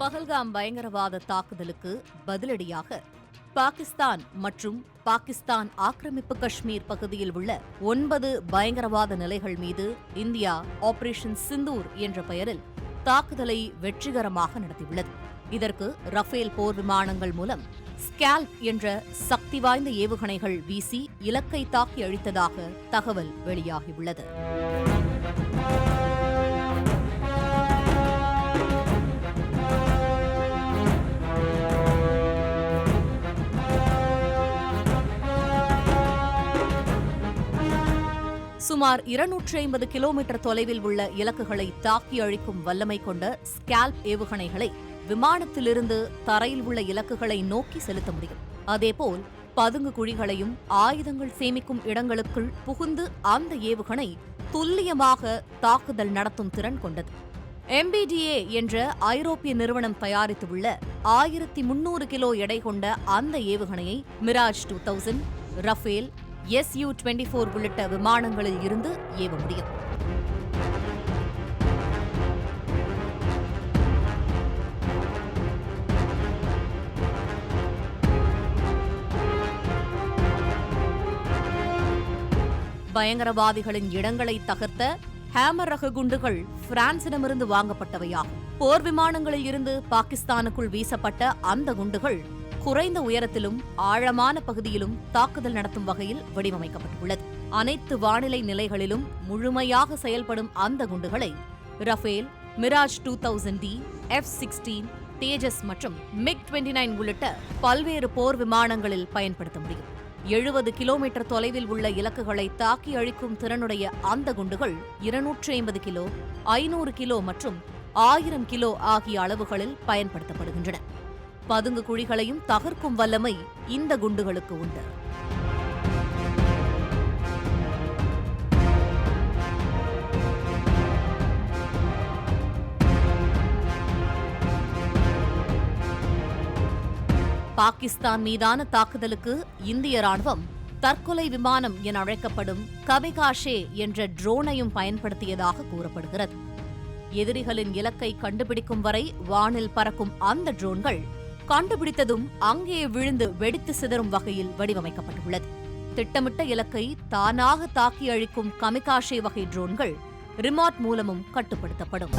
பகல்காம் பயங்கரவாத தாக்குதலுக்கு பதிலடியாக பாகிஸ்தான் மற்றும் பாகிஸ்தான் ஆக்கிரமிப்பு காஷ்மீர் பகுதியில் உள்ள ஒன்பது பயங்கரவாத நிலைகள் மீது இந்தியா ஆபரேஷன் சிந்தூர் என்ற பெயரில் தாக்குதலை வெற்றிகரமாக நடத்தியுள்ளது. இதற்கு ரஃபேல் போர் விமானங்கள் மூலம் ஸ்கேல்ப் என்ற சக்தி வாய்ந்த ஏவுகணைகள் வீசி இலக்கை தாக்கி அழித்ததாக தகவல் வெளியாகியுள்ளது. சுமார் இருநூற்றி ஐம்பது கிலோமீட்டர் தொலைவில் உள்ள இலக்குகளை தாக்கி அழிக்கும் வல்லமை கொண்ட ஸ்கேல்ப் ஏவுகணைகளை விமானத்திலிருந்து தரையில் உள்ள இலக்குகளை நோக்கி செலுத்த முடியும். அதேபோல் பதுங்கு குழிகளையும் ஆயுதங்கள் சேமிக்கும் இடங்களுக்குள் புகுந்து அந்த ஏவுகணை துல்லியமாக தாக்குதல் நடத்தும் திறன் கொண்டது. எம்பிடிஏ என்ற ஐரோப்பிய நிறுவனம் தயாரித்துள்ள ஆயிரத்தி முன்னூறு கிலோ எடை கொண்ட அந்த ஏவுகணையை Mirage two thousand Rafale SU twenty four உள்ளிட்ட விமானங்களில் இருந்து ஏவ முடியும். பயங்கரவாதிகளின் இடங்களை தகர்த்த ஹேமர் ரக குண்டுகள் பிரான்சிடமிருந்து வாங்கப்பட்டவையாகும். போர் விமானங்களில் இருந்து பாகிஸ்தானுக்குள் வீசப்பட்ட அந்த குண்டுகள் குறைந்த உயரத்திலும் ஆழமான பகுதியிலும் தாக்குதல் நடத்தும் வகையில் வடிவமைக்கப்பட்டுள்ளது. அனைத்து வானிலை நிலைகளிலும் முழுமையாக செயல்படும் அந்த குண்டுகளை Rafale Mirage two thousand D F sixteen Tejas மற்றும் மிக் டுவெண்ட்டி நைன் உள்ளிட்ட பல்வேறு போர் விமானங்களில் பயன்படுத்த முடியும். எழுபது கிலோமீட்டர் தொலைவில் உள்ள இலக்குகளை தாக்கி அழிக்கும் திறனுடைய அந்த குண்டுகள் இருநூற்றி ஐம்பது கிலோ ஐநூறு கிலோ மற்றும் ஆயிரம் கிலோ ஆகிய அளவுகளில் பயன்படுத்தப்படுகின்றன. பதுங்கு குழிகளையும் தகர்க்கும் வல்லமை இந்த குண்டுகளுக்கு உண்டு. பாகிஸ்தான் மீதான தாக்குதலுக்கு இந்திய ராணுவம் தற்கொலை விமானம் என அழைக்கப்படும் கபிகாஷே என்ற ட்ரோனையும் பயன்படுத்தியதாக கூறப்படுகிறது. எதிரிகளின் இலக்கை கண்டுபிடிக்கும் வரை வானில் பறக்கும் அந்த ட்ரோன்கள் கண்டுபிடித்ததும் அங்கே விழுந்து வெடித்து சிதறும் வகையில் வடிவமைக்கப்பட்டுள்ளது. திட்டமிட்ட இலக்கை தானாக தாக்கி அழிக்கும் கமிகாஷே வகை ட்ரோன்கள் ரிமோட் மூலமும் கட்டுப்படுத்தப்படும்.